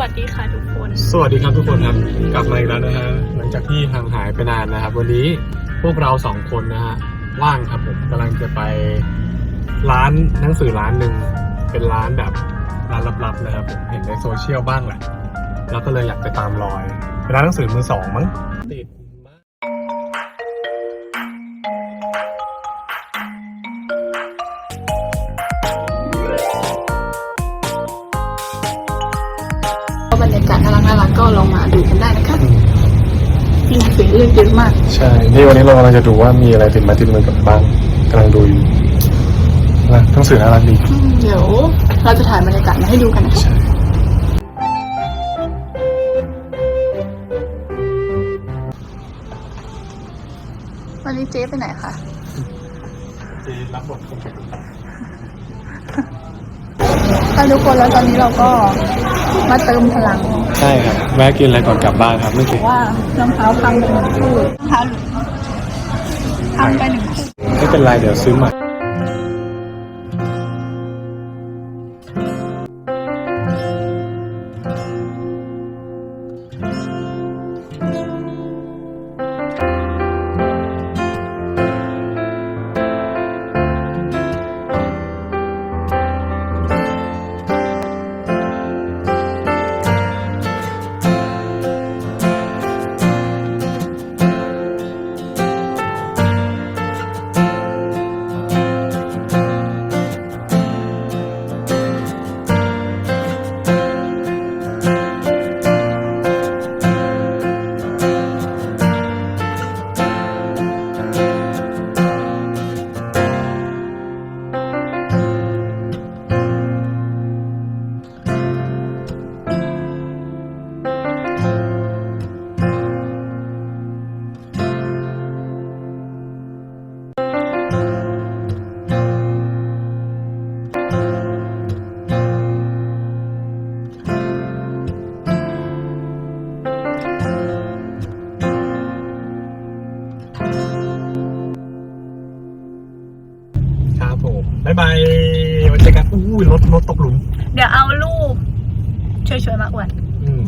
วัสดีค่ะทุกคน สวัสดีครับทุกคนครับ กลับมาอีกแล้วนะฮะหลังจากที่ห่างหายไปนานนะครับ วันนี้พวกเราสองคนนะฮะว่างครับผมกำลังจะไปร้านหนังสือร้านหนึ่งเป็นร้านแบบร้านลับๆนะครับผมเห็นในโซเชียลบ้างแหละแล้วก็เลยอยากไปตามรอยเป็นร้านหนังสือมือสองมั้งติด รรยากาศน่ารักน่ารักก็ลองมาดูกันได้นะคะมีหนังสือเลือกเยอะมาก ใช่นี่วันนี้เรากำลังจะดูว่ามีอะไรติดไมาติดมือกลับบ้างกำลังดูอยู่นะหนังสือน่ารักดีอืมเดี๋ยวเราจะถ่ายบรรยากาศมาให้ดูกันนะคะวันนี้เจ๊ไปไหนคะเจรับบทคน ค่ะทุกคนแล้วตอนนี้เราก็มาเติมพลังใช่ครับแวะกินอะไรก่อนกลับบ้านครับเมื่อกี้ว่ารองเท้าพังไปหนึ่งคู่รองเท้าหลุดพังไปหนึ่งคู่ไม่เป็นไรเดี๋ยวซื้อใหม่ รถรถตกหลุม เดี๋ยวเอารูปช่วยๆมาอวด อืม